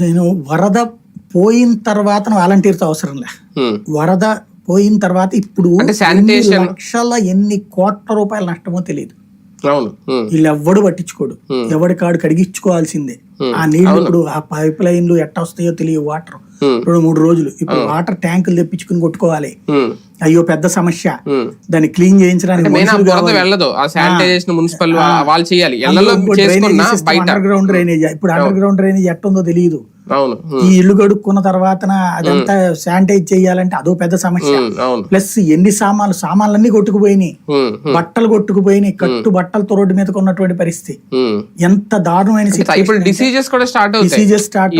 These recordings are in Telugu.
నేను వరద పోయిన తర్వాత వాలంటీర్తో అవసరం లే. వరద పోయిన తర్వాత ఇప్పుడు లక్షల ఎన్ని కోట్ల రూపాయల నష్టమో తెలియదు. వీళ్ళు ఎవ్వడు పట్టించుకోడు. ఎవడి కాడు కడిగించుకోవాల్సిందే ఆ నీళ్ళు ఇప్పుడు ఆ పైప్ లైన్లు ఎట్ట వస్తాయో తెలియదు వాటర్. రెండు మూడు రోజులు. ఇప్పుడు వాటర్ ట్యాంకులు తెప్పించుకుని కొట్టుకోవాలి. అయ్యో పెద్ద సమస్య. దాన్ని క్లీన్ చేయించడానికి. వెళ్ళదు. మున్సిపల్ వాళ్ళు చేయాలి. గ్రౌండ్ డ్రైనేజ్ ఇప్పుడు అండర్ గ్రౌండ్ డ్రైనేజ్ ఎట్టుందో తెలియదు అవును. ఈ ఇల్లు కడుక్కున్న తర్వాత అదంతా శానిటైజ్ చేయాలంటే అదో పెద్ద సమస్య. ప్లస్ ఎన్ని సామాన్లు సామాన్లన్నీ కొట్టుకుపోయినాయి. ఉమ్, ఉమ్, బట్టలు కొట్టుకుపోయినాయి. కట్టు బట్టలతో రోడ్డు మీదకి ఉన్నటువంటి పరిస్థితి. ఎంత దారుణమైన ఇప్పుడు డిసీజెస్ కూడా స్టార్ట్ డిసీజెస్ స్టార్ట్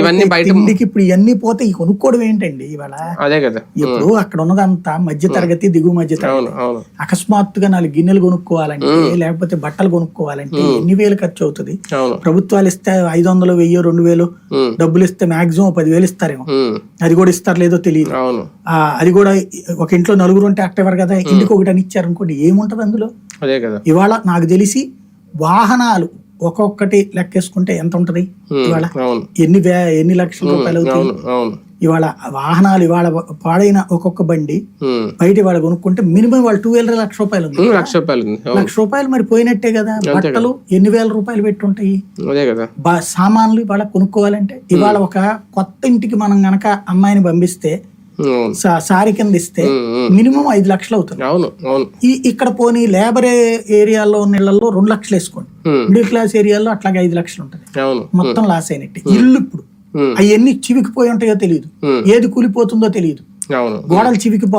ఇప్పుడు ఇవన్నీ పోతే ఈ కొనుక్కోవడం ఏంటండి ఇవాళ? అదే కదా. ఇప్పుడు అక్కడ ఉన్నదంతా మధ్య తరగతి దిగువ మధ్య తరగతి అకస్మాత్తుగా నాలుగు గిన్నెలు కొనుక్కోవాలంటే లేకపోతే బట్టలు కొనుక్కోవాలంటే ఎన్ని వేలు ఖర్చు అవుతుంది? ప్రభుత్వాలు ఇస్తే ఐదు వందలు వెయ్యి రెండు వేలు డబ్బులు ఇస్తే మాక్సిమం పదివేలు ఇస్తారేమో. అది కూడా ఇస్తారు లేదో తెలియదు. అది కూడా ఒక ఇంట్లో నలుగురు ఉంటే అక్టోబర్ కదా? ఇంటికి ఒకటి అని ఇచ్చారు అనుకోండి ఏముంటది అందులో? అదే కదా. ఇవాళ నాకు తెలిసి వాహనాలు ఒక్కొక్కటి లెక్కేసుకుంటే ఎంత ఉంటది? ఇవాళ ఎన్ని వే- ఎన్ని లక్షల రూపాయలు అవుతాయి? ఇవాళ వాహనాలు ఇవాళ పాడైన ఒక్కొక్క బండి బయట ఇవాళ కొనుక్కుంటే మినిమం వాళ్ళ టూ వీలర్ లక్ష రూపాయలు ఉంది. లక్ష రూపాయలు లక్ష రూపాయలు మరి పోయినట్టే కదా. బట్టలు ఎన్ని వేల రూపాయలు పెట్టుంటాయి? సామాన్లు ఇవాళ కొనుక్కోవాలంటే ఇవాళ ఒక కొత్త ఇంటికి మనం గనక అమ్మాయిని పంపిస్తే సారీ కింద ఇస్తే మినిమం ఐదు లక్షలు అవుతుంది. అవును అవును. ఈ ఇక్కడ పోనీ లేబర్ ఏరియాలో ఉన్న ఇళ్ళలో రెండు లక్షలు వేసుకోండి. మిడిల్ క్లాస్ ఏరియాలో అట్లాగే ఐదు లక్షలు ఉంటుంది. మొత్తం లాస్ అయినట్టు. ఇల్లు ఇప్పుడు అవన్నీ చివికిపోయి ఉంటాయో తెలియదు ఏది కూలిపోతుందో తెలియదు గోడలు చివికిపో